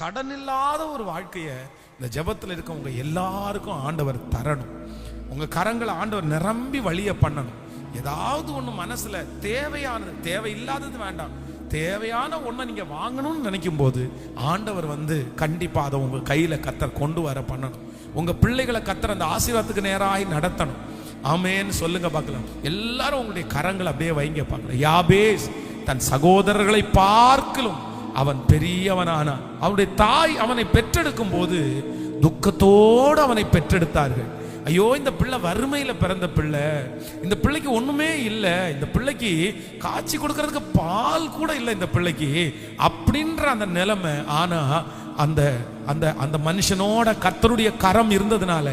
கடன் இல்லாத ஒரு வாழ்க்கையை இந்த ஜெபத்தில் இருக்கவங்க எல்லாருக்கும் ஆண்டவர் தரணும். உங்கள் கரங்களை ஆண்டவர் நிரம்பி வழியை பண்ணணும். ஏதாவது ஒன்று மனசில் தேவையானது தேவையில்லாதது வேண்டாம். தேவையான ஒன்றை நீங்கள் வாங்கணும்னு நினைக்கும் போது ஆண்டவர் வந்து கண்டிப்பாக அதை உங்கள் கையில் கத்தர் கொண்டு வர பண்ணணும். உங்கள் பிள்ளைகளை கத்தர் அந்த ஆசீர்வாதத்துக்கு நேராகி நடத்தணும். ஆமேன்னு சொல்லுங்க பார்க்கலாம். எல்லாரும் உங்களுடைய கரங்களை அப்படியே வைங்க பார்க்கலாம். யாபேஸ் தன் சகோதரர்களை பார்க்கலும் அவன் பெரியவனானான் அவனுடைய தாய் அவனை பெற்றெடுக்கும் போது துக்கத்தோடு அவனை பெற்றெடுத்தார்கள். ஐயோ இந்த பிள்ளை வறுமையில பிறந்த பிள்ளை. இந்த பிள்ளைக்கு ஒண்ணுமே இல்லை. இந்த பிள்ளைக்கு காட்சி கொடுக்கறதுக்கு பால் கூட இல்லை இந்த பிள்ளைக்கு. அப்படின்ற அந்த நிலைமை. ஆனா அந்த அந்த அந்த மனுஷனோட கத்தருடைய கரம் இருந்ததுனால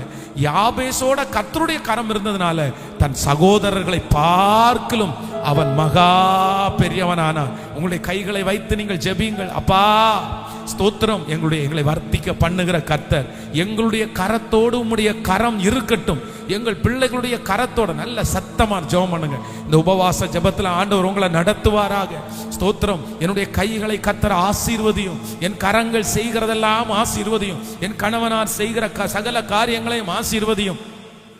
யாபேசோட கத்தருடைய கரம் இருந்ததுனால தன் சகோதரர்களை பார்க்கலும் அவன் மகா பெரியவனானான். உங்களுடைய கைகளை வைத்து நீங்கள் ஜெபியுங்கள். அப்பா ஸ்தோத்திரம் எங்களுடைய எங்களை வர்த்திக்க பண்ணுகிற கர்த்தர். எங்களுடைய கரத்தோடு உம்முடைய கரம் இருக்கட்டும். எங்கள் பிள்ளைகளுடைய கரத்தோட நல்ல சத்தமா ஜெபம் பண்ணுங்க. இந்த உபவாச ஜபத்தில் ஆண்டவர் உங்களை நடத்துவாராக. ஸ்தோத்திரம். என்னுடைய கைகளை கத்தர் ஆசீர்வதியும். என் கரங்கள் செய்கிறதெல்லாம் ஆசீர்வதியும். என் கணவனார் செய்கிற க- சகல காரியங்களையும் ஆசீர்வதியும்.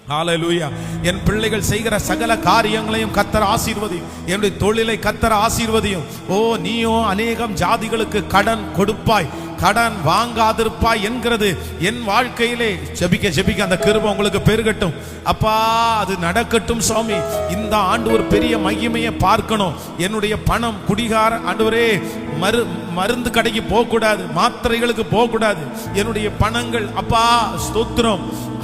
என் பிள்ளைகள் செய்கிற சகல காரியங்களையும் கத்தர் ஆசீர்வதியும் என்னுடைய தொழிலை கத்தர் ஆசீர்வதியும். ஓ நீயோ அநேகம் ஜாதிகளுக்கு கடன் கொடுப்பாய். கடன் வாங்காதிருப்பாய் என்கிறது. என் வாழ்க்கையிலே ஜெபிக்க ஜெபிக்க அந்த கிருபம் உங்களுக்கு பெருகட்டும். அப்பா அது நடக்கட்டும் சுவாமி. இந்த ஆண்டு ஒரு பெரிய மகிமையை பார்க்கணும். என்னுடைய பணம் குடிகார ஆண்டவரே மரு மருந்து கடைக்கு போகக்கூடாது மாத்திரைகளுக்கு போகக்கூடாது. என்னுடைய பணங்கள் அப்பா ஸ்தோத்திரம்.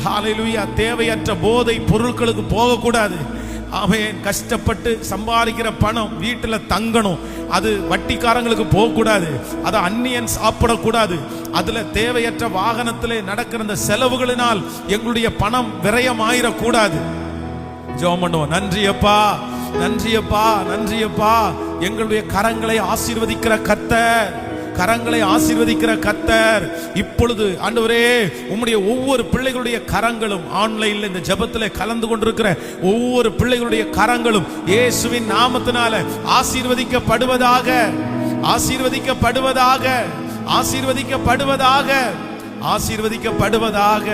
ஹாலையிலுயா தேவையற்ற போதை பொருட்களுக்கு போகக்கூடாது. அவன் கஷ்டப்பட்டு சம்பாதிக்கிற பணம் வீட்டில் தங்கணும். அது வட்டிக்காரங்களுக்கு போகக்கூடாது. அதை அந்நியன் சாப்பிடக்கூடாது. அதில் தேவையற்ற வாகனத்திலே நடக்கிற அந்த செலவுகளினால் எங்களுடைய பணம் விரயமாயிடக்கூடாது ஜெபம் பண்ணுவோம். நன்றி அப்பா. நன்றியப்பா நன்றியப்பா. எங்களுடைய கரங்களை ஆசீர்வதிக்கிற கத்தர் கரங்களை ஆசீர்வதிக்கிற கத்தர் இப்பொழுது ஆண்டவரே உம்முடைய ஒவ்வொரு பிள்ளைகளுடைய கரங்களும் ஆன்லைன்ல இந்த ஜெபத்துல கலந்து கொண்டிருக்கிற ஒவ்வொரு பிள்ளைகளுடைய கரங்களும் இயேசுவின் நாமத்தினால ஆசீர்வதிக்கப்படுவதாக ஆசீர்வதிக்கப்படுவதாக ஆசீர்வதிக்கப்படுவதாக ஆசீர்வதிக்கப்படுவதாக.